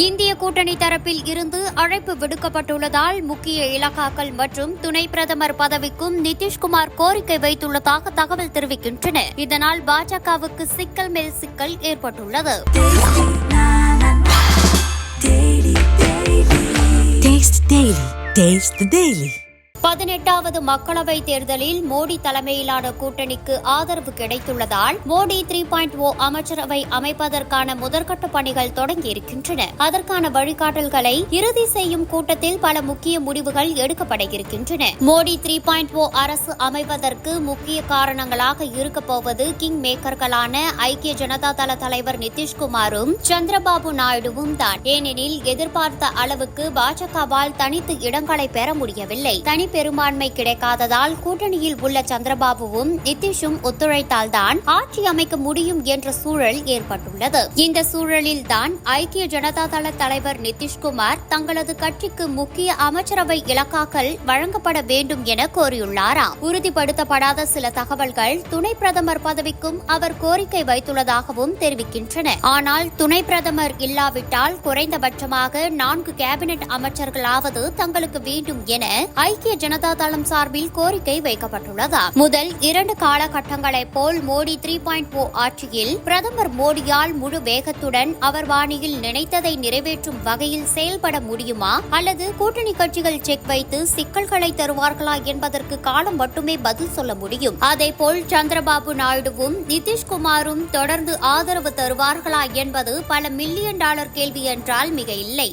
இந்திய கூட்டணி தரப்பில் இருந்து அழைப்பு விடுக்கப்பட்டுள்ளதால் முக்கிய இலாக்காக்கள் மற்றும் துணை பிரதமர் பதவிக்கும் நிதிஷ்குமார் கோரிக்கை வைத்துள்ளதாக தகவல் தெரிவிக்கின்றன இதனால் பாஜகவுக்கு சிக்கல் மேல் சிக்கல் ஏற்பட்டுள்ளது Taste Daily. Taste the Daily. பதினெட்டாவது மக்களவை தேர்தலில் மோடி தலைமையிலான கூட்டணிக்கு ஆதரவு கிடைத்துள்ளதால் மோடி த்ரீ பாயிண்ட் ஓ அமைச்சரவை அமைப்பதற்கான முதற்கட்ட பணிகள் தொடங்கியிருக்கின்றன. அதற்கான வழிகாட்டல்களை இறுதி செய்யும் கூட்டத்தில் பல முக்கிய முடிவுகள் எடுக்கப்பட இருக்கின்றன மோடி த்ரீ பாயிண்ட் ஓ அரசு அமைவதற்கு முக்கிய காரணங்களாக இருக்கப்போவது கிங் மேக்கர்களான ஐக்கிய ஜனதா தள தலைவர் நிதிஷ்குமாரும் சந்திரபாபு நாயுடுவும் தான். ஏனெனில் எதிர்பார்த்த அளவுக்கு பாஜகவால் தனித்து இடங்களை பெற முடியவில்லை. தனி பெரும்பான்மை கிடைக்காததால் கூட்டணியில் உள்ள சந்திரபாபுவும் நிதிஷும் ஒத்துழைத்தால்தான் ஆட்சி அமைக்க முடியும் என்ற சூழல் ஏற்பட்டுள்ளது. இந்த சூழலில் தான் ஐக்கிய ஜனதா தள தலைவர் நிதிஷ்குமார் தங்களது கட்சிக்கு முக்கிய அமைச்சரவை இலக்காக்கள் வழங்கப்பட வேண்டும் என கோரியுள்ளாராம் உறுதிப்படுத்தப்படாத சில தகவல்கள் துணை பிரதமர் பதவிக்கும் அவர் கோரிக்கை வைத்துள்ளதாகவும் தெரிவிக்கின்றன. ஆனால் துணை பிரதமர் இல்லாவிட்டால் குறைந்தபட்சமாக நான்கு கேபினெட் அமைச்சர்களாவது தங்களுக்கு வேண்டும் என ஐக்கிய ஜனதா தளம் சார்பில் கோரிக்கை வைக்கப்பட்டுள்ளதா. முதல் இரண்டு காலகட்டங்களைப் போல் மோடி த்ரீ பாயிண்ட் ஓ ஆட்சியில் பிரதமர் மோடியால் முழு வேகத்துடன் அவர் வாணியில் நினைத்ததை நிறைவேற்றும் வகையில் செயல்பட முடியுமா? அல்லது கூட்டணி கட்சிகள் செக் வைத்து சிக்கல்களை தருவார்களா என்பதற்கு காலம் மட்டுமே பதில் சொல்ல முடியும். அதேபோல் சந்திரபாபு நாயுடுவும் நிதிஷ்குமாரும் தொடர்ந்து ஆதரவு தருவார்களா என்பது பல மில்லியன் டாலர் கேள்வி என்றால் மிக இல்லை.